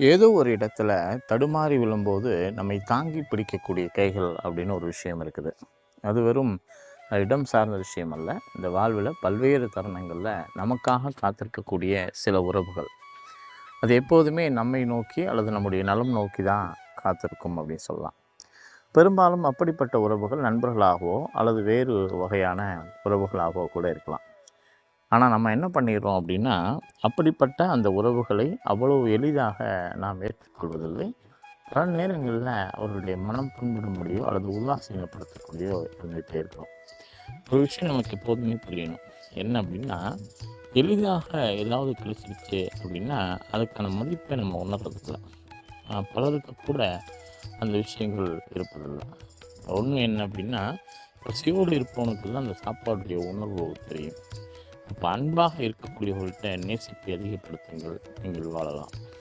ஏதோ ஒரு இடத்துல தடுமாறி விழும்போது நம்மை தாங்கி பிடிக்கக்கூடிய கைகள் அப்படின்னு ஒரு விஷயம் இருக்குது. அது வெறும் இடம் சார்ந்த விஷயம் அல்ல. இந்த வாழ்வில் பல்வேறு தருணங்களில் நமக்காக காத்திருக்கக்கூடிய சில உறவுகள். அது எப்போதுமே நம்மை நோக்கி அல்லது நம்முடைய நலம் நோக்கி தான் காத்திருக்கும் அப்படின்னு சொல்லலாம். பெரும்பாலும் அப்படிப்பட்ட உறவுகள் நண்பர்களாகவோ அல்லது வேறு வகையான உறவுகளாகவோ கூட இருக்கலாம். ஆனால் நம்ம என்ன பண்ணிடுறோம் அப்படின்னா அப்படிப்பட்ட அந்த உறவுகளை அவ்வளவு எளிதாக நாம் ஏற்றுக்கொள்வதில்லை பல நேரங்களில் அவருடைய மனம் புண்படும்படியோ அல்லது உல்லாசீனப்படுத்தக்கூடியோ இருந்துகிட்டே இருக்கிறோம் ஒரு விஷயம் நமக்கு எப்போதுமே புரியணும். என்ன அப்படின்னா எளிதாக ஏதாவது கிழிச்சிருச்சு அப்படின்னா அதுக்கான மதிப்பை நம்ம உணர்றதில்லை. பலருக்கு கூட அந்த விஷயங்கள் இருப்பதில்லை. ஒன்று என்ன அப்படின்னா பசியோடு இருப்பவனுக்கு தான் அந்த சாப்பாடுடைய உணர்வு தெரியும். அப்போ அன்பாக இருக்கக்கூடியவர்கள்ட்ட நேசிப்பை அதிகப்படுத்துங்கள். நீங்கள் வாழலாம்.